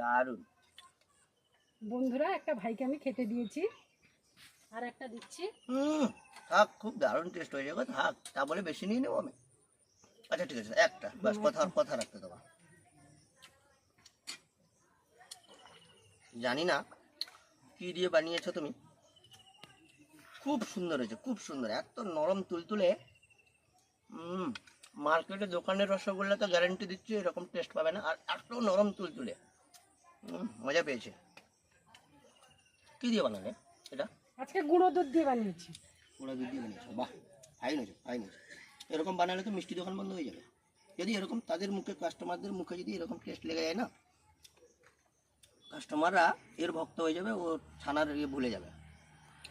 দারুণ। বন্ধুরা একটা ভাইকে আমি খেতে দিয়েছি। আর একটা দিচ্ছি। থাক খুব দারুণ টেস্ট হয়েছে গো থাক। তা বলে বেশি নিয়ে নেব আমি? আচ্ছা ঠিক আছে একটা। বাস কথা কথা রাখতে তোমার জানি না কি দিয়ে বানিয়েছো তুমি? খুব সুন্দর হয়েছে খুব সুন্দর। এত নরম তুলতুলে। হুম মার্কেটে দোকানের রসগোল্লা তো গ্যারান্টি দিচ্ছি এরকম টেস্ট পাবে না। আর এত নরম তুলতুলে। মজা পেয়েছে। কি দিয়ে বানালে এটা? আজকে গুঁড়ো দুধ দিয়ে বানিয়েছি। ওরা দুধ দিয়ে বানিয়েছো? বাহ ফাইন হয়েছে ফাইন হয়েছে এরকম বানালে তো মিষ্টি দোকান বন্ধ হয়ে যাবে। যদি এরকম তাদের মুখে কাস্টমারদের মুখে যদি এরকম টেস্ট লেগে যায় না কাস্টমাররা এর ভক্ত হয়ে যাবে ও ছানার ইয়ে ভুলে যাবে।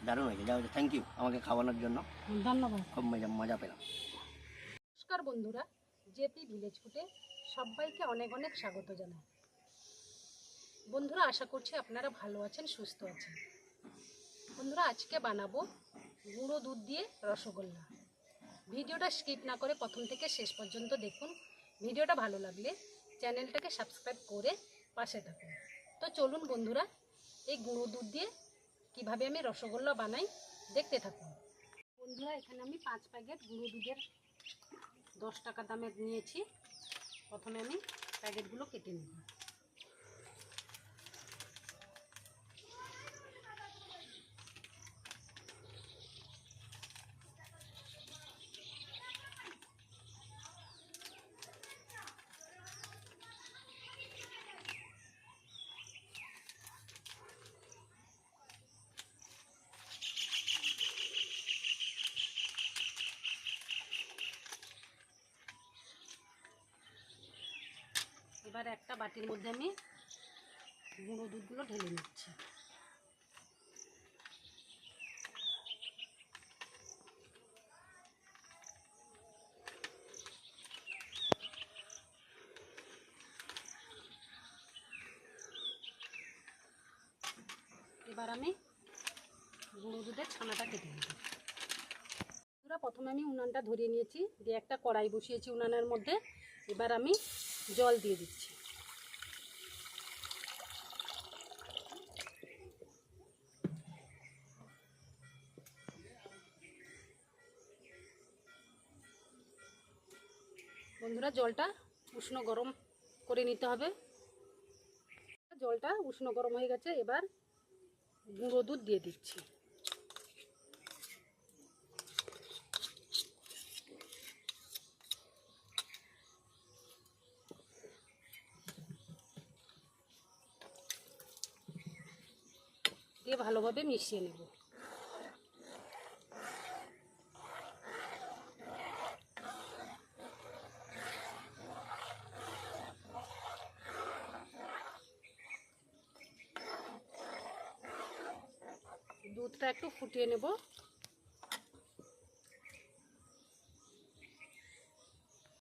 দারুণ হয়েছে যা হয়েছে থ্যাংক ইউ আমাকে খাওয়ানোর জন্য। ধন্যবাদ। খুব মজা মজা পেলাম। নমস্কার বন্ধুরা জেপি ভিলেজ ফুটে সবাইকে অনেক অনেক স্বাগত জানাই। বন্ধুরা, আশা করছি আপনারা ভালো আছেন, সুস্থ আছেন। বন্ধুরা, আজকে বানাবো গুঁড়ো দুধ দিয়ে রসগোল্লা। ভিডিওটা স্কিপ না করে প্রথম থেকে শেষ পর্যন্ত দেখুন। ভিডিওটা ভালো লাগলে চ্যানেলটাকে সাবস্ক্রাইব করে পাশে থাকুন। তো চলুন বন্ধুরা, এই গুঁড়ো দুধ দিয়ে কীভাবে আমি রসগোল্লা বানাই দেখতে থাকুন। বন্ধুরা, এখানে আমি পাঁচ প্যাকেট গুঁড়ো দুধের দশ টাকা দামের নিয়েছি। প্রথমে আমি প্যাকেটগুলো কেটে নেব। এবার একটা বাটির মধ্যে আমি গুঁড়ো দুধগুলো ঢেলে নিচ্ছি। এবার আমি গুঁড়ো দুধের ছানাটা কেটে নেব। প্রথমে আমি উনানটা ধরিয়ে নিয়েছি, দিয়ে একটা কড়াই বসিয়েছি উনানের মধ্যে। এবার আমি জল দিয়ে দিচ্ছি। বন্ধুরা, জলটা উষ্ণ গরম করে নিতে হবে। জলটা উষ্ণ গরম হয়ে গেছে, এবার গুঁড়ো দুধ দিয়ে দিচ্ছি। দিয়ে ভালোভাবে মিশিয়ে নেব। দুধটা একটু ফুটিয়ে নেব।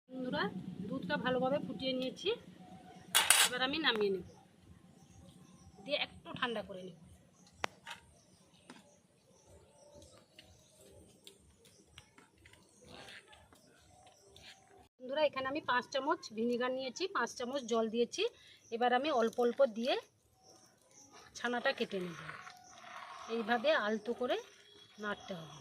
বন্ধুরা, দুধটা ভালোভাবে ফুটিয়ে নিয়েছি। এবার আমি নামিয়ে নেব। দিয়ে একটু ঠান্ডা করে নেব। বন্ধুরা, এখানে আমি পাঁচ চামচ ভিনিগার নিয়েছি, পাঁচ চামচ জল দিয়েছি। এবার আমি অল্প অল্প দিয়ে ছানাটা কেটে নেব। এইভাবে আলতো করে নাড়তে হবে।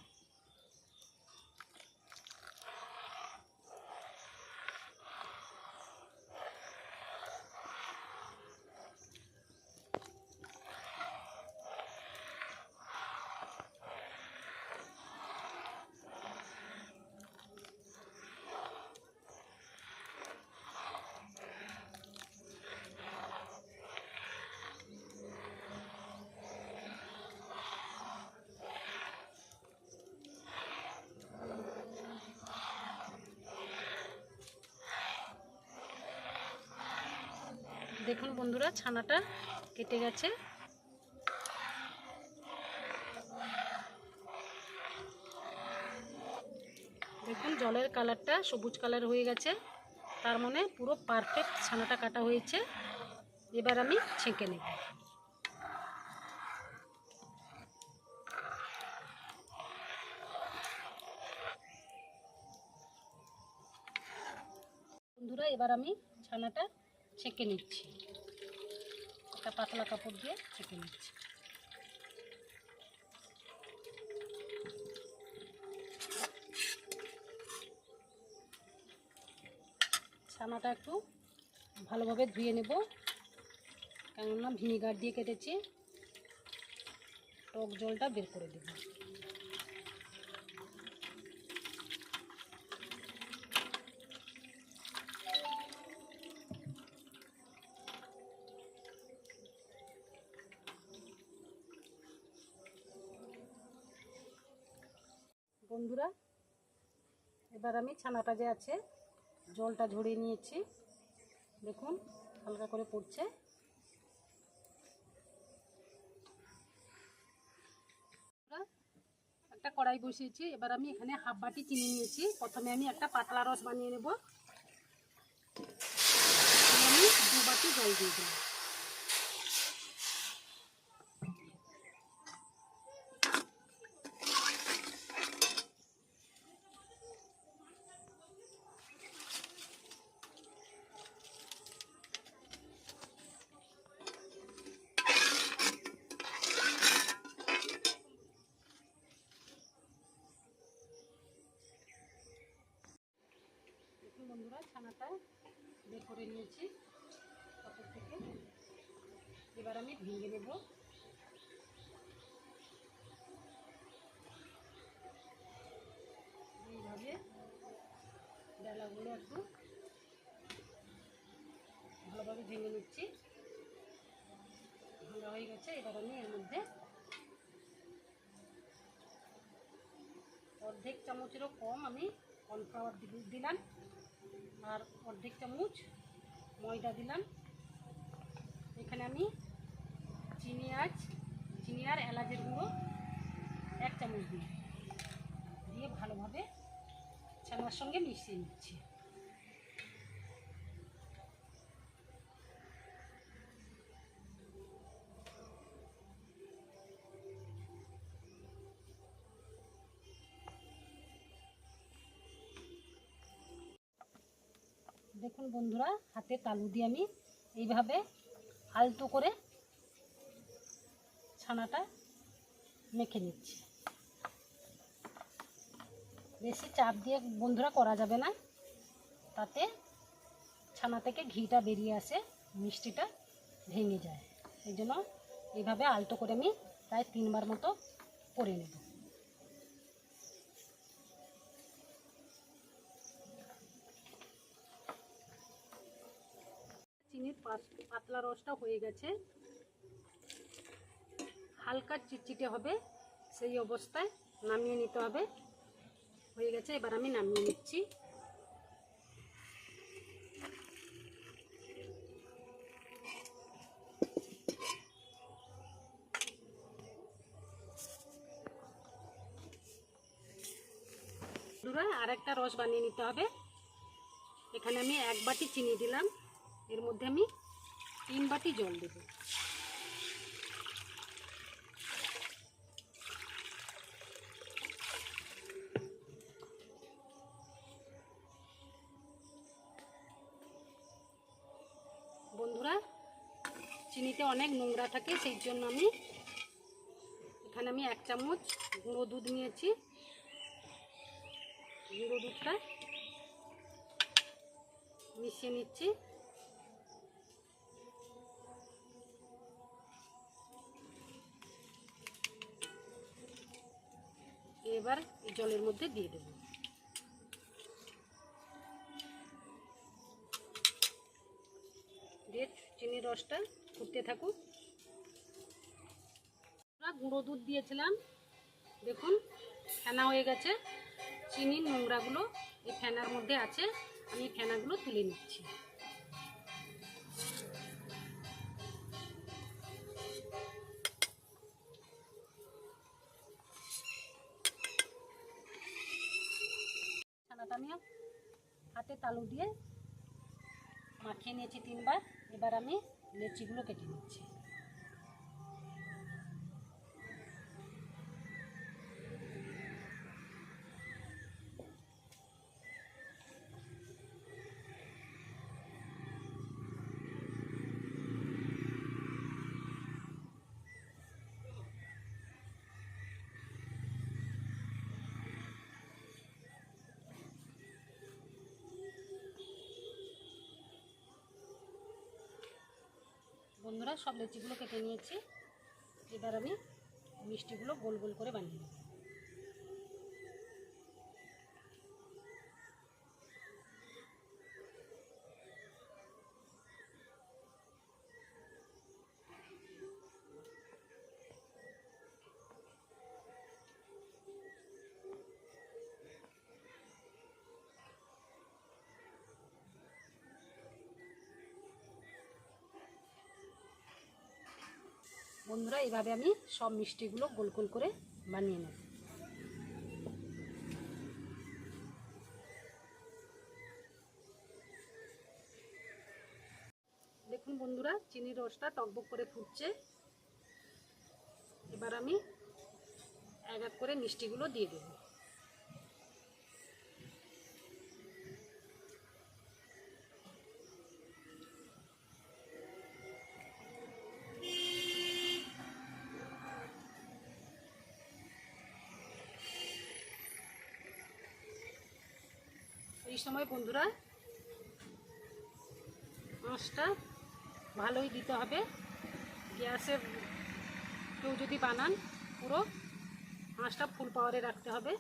দেখুন বন্ধুরা, ছানাটা কেটে গেছে। দেখুন, জলের কালারটা সবুজ কালার হয়ে গেছে। তার মানে পুরো পারফেক্ট ছানাটা কাটা হয়েছে। এবার আমি ছেঁকে নেব। বন্ধুরা, এবার আমি ছানাটা ছেঁকে নিচ্ছি। একটা পাতলা কাপড় দিয়ে ছেঁকে নিচ্ছি। ছানাটা একটু ভালোভাবে ধুয়ে নেব। কেননা ভিনিগার দিয়ে কেটেছি। টক জলটা বের করে দেব। বন্ধুরা, এবার আমি ছানাটা যে আছে, জলটা ঝরিয়ে নিয়েছি। দেখুন, হালকা করে পড়ছে। একটা কড়াই বসিয়েছি, এবার আমি এখানে হাফ বাটি চিনি নিয়েছি। প্রথমে আমি একটা পাতলা রস বানিয়ে নেব। আমি দু বাটি জল দিয়ে দিলাম। ছানাটা বের করে নিয়েছি কাপড় থেকে। এবার আমি ভেঙে নেব। এইভাবে ডালাগুলো একটু ভালোভাবে ভেঙে নিচ্ছি। ভাঙা হয়ে গেছে, এবার আমি এর মধ্যে অর্ধেক চামচেরও কম আমি কর্নফ্লাওয়ার দিলাম। আর অর্ধেক চামচ ময়দা দিলাম। এখানে আমি চিনি আজ চিনি আর এলাচের গুঁড়ো এক চামচ দিই দিয়ে ভালোভাবে ছানার সঙ্গে মিশিয়ে নিচ্ছি। দেখুন বন্ধুরা, হাতে তালু দিয়ে আমি এইভাবে আলতো করে ছানাটা মেখে নিচ্ছি। বেশি চাপ দিয়ে বন্ধুরা করা যাবে না, তাতে ছানা থেকে ঘিটা বেরিয়ে আসে, মিষ্টিটা ভেঙে যায়। এই জন্য এইভাবে আলতো করে আমি প্রায় তিনবার মতো করে নেব। পাতলা রসটা হয়ে গেছে। হালকা চিটচিটে হবে, সেই অবস্থায় নামিয়ে নিতে হবে। হয়ে গেছে, এবার আমি নামিয়ে নিচ্ছি। আর একটা রস বানিয়ে নিতে হবে। এখানে আমি এক বাটি চিনি দিলাম। এর মধ্যে আমি তিন বাটি জল দেব। বন্ধুরা, চিনিতে অনেক নোংরা থাকে, সেই জন্য আমি এখানে আমি এক চামচ গুঁড়ো দুধ নিয়েছি। গুঁড়ো দুধটা মিশিয়ে নিচ্ছি। জলের মধ্যে দিয়ে দেব। দিয়ে চিনির রসটা ফুটতে থাকুক। গুঁড়ো দুধ দিয়েছিলাম। দেখুন, ফেনা হয়ে গেছে। চিনির নোংরাগুলো এই ফেনার মধ্যে আছে। আমি ফেনাগুলো তুলে নিচ্ছি। মাখিয়ে নিয়েছি তিনবার। এবার আমি লেচিগুলো কেটে নিচ্ছি। বন্ধুরা সব লুচিগুলো কেটে নিয়েছি। এবার আমি মিষ্টিগুলো গোল গোল করে বানিয়ে নেব। বন্ধুরা, এইভাবে আমি সব মিষ্টিগুলো গোল গোল করে বানিয়ে নেব। দেখুন বন্ধুরা, চিনির রসটা টকবক করে ফুটছে। এবার আমি এক এক করে মিষ্টিগুলো দিয়ে দেব। সময় বন্ধুরা, মাছটা ভালোই দিতে হবে। গ্যাসে কেউ যদি বানান, পুরো মাছটা ফুল পাওয়ারে রাখতে হবে।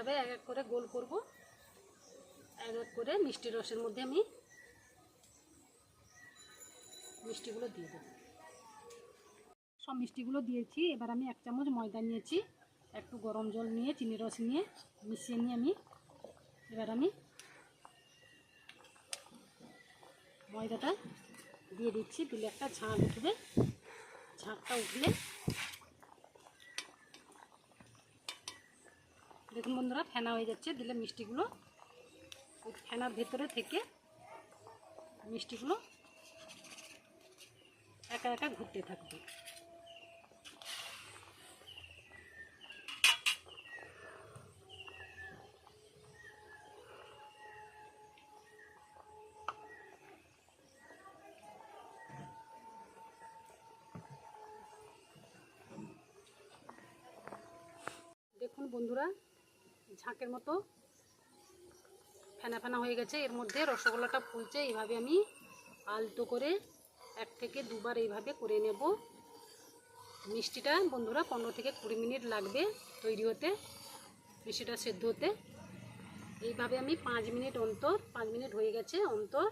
এভাবে এক এক করে গোল করব। এক এক করে মিষ্টি রসের মধ্যে আমি মিষ্টিগুলো দিয়ে দেব। সব মিষ্টিগুলো দিয়েছি। এবার আমি এক চামচ ময়দা নিয়েছি, একটু গরম জল নিয়ে, চিনি রস নিয়ে মিশিয়ে নিয়ে আমি এবার আমি ময়দাটা দিয়ে দিচ্ছি। দিলে একটা ঝাঁক উঠবে ঝাঁকটা উঠলে দেখুন বন্ধুরা, ফেনা হয়ে যাচ্ছে, দিলে মিষ্টিগুলো ফেনার ভেতরে থেকে মিষ্টিগুলো একা একা ঘুরতে থাকবে। ঝাঁকের মতো ফেনা ফেনা হয়ে গেছে। এর মধ্যে রসগোল্লাটা ফুলছে এইভাবে আমি আলতো করে এক থেকে দুবার এইভাবে করে নেব। মিষ্টিটা বন্ধুরা পনেরো থেকে কুড়ি মিনিট লাগবে তৈরি হতে, মিষ্টিটা সেদ্ধ হতে। এইভাবে আমি পাঁচ মিনিট অন্তর, পাঁচ মিনিট হয়ে গেছে অন্তর।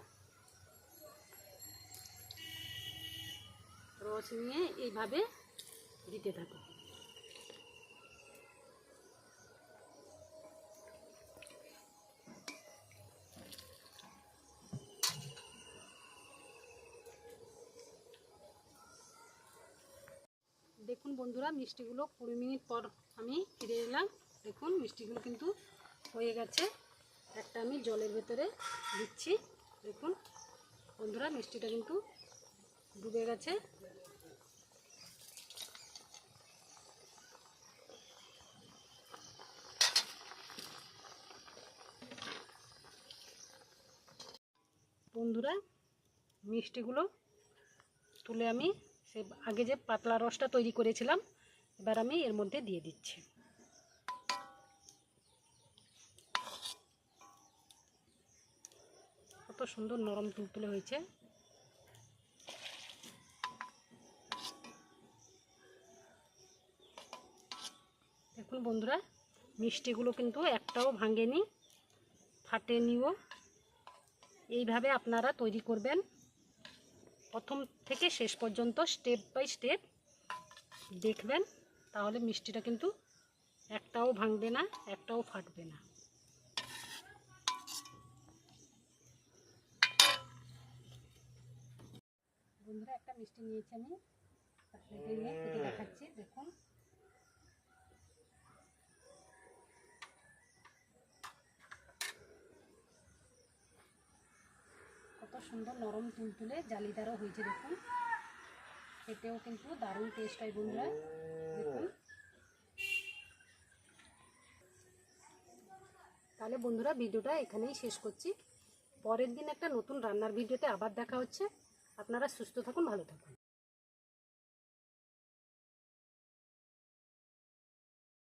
রস নিয়ে এইভাবে দিতে থাকো দেখুন বন্ধুরা, মিষ্টিগুলো কুড়ি মিনিট পর আমি ফিরে এলাম। দেখুন, মিষ্টিগুলো কিন্তু হয়ে গেছে। একটা আমি জলের ভেতরে দিচ্ছি। দেখুন, বন্ধুরা, মিষ্টিটা কিন্তু ডুবে গেছে। বন্ধুরা, মিষ্টিগুলো তুলে আমি সে আগে যে পাতলা রসটা তৈরি করেছিলাম, এবার আমি এর মধ্যে দিয়ে দিচ্ছি। কত সুন্দর নরম তুলতুলে হয়েছে। দেখুন বন্ধুরা, মিষ্টিগুলো কিন্তু একটাও ভাঙেনি, ফাটেনিও। এইভাবে আপনারা তৈরি করবেন। প্রথম থেকে শেষ পর্যন্ত স্টেপ বাই স্টেপ দেখবেন, তাহলে মিষ্টিটা কিন্তু একটাও ভাঙবে না, একটাও ফাটবে না। বন্ধুরা, একটা মিষ্টি নিয়েছি আমি। দেখাচ্ছি, দেখুন। সুন্দর নরম তুলতুলে জালিদারও হয়েছে দেখুন। খেতেও কিন্তু দারুণ টেস্ট হয় বন্ধুরা। দেখুন। তাহলে বন্ধুরা ভিডিওটা এখানেই শেষ করছি। পরের দিন একটা নতুন রান্নার ভিডিওতে আবার দেখা হচ্ছে। আপনারা সুস্থ থাকুন, ভালো থাকুন।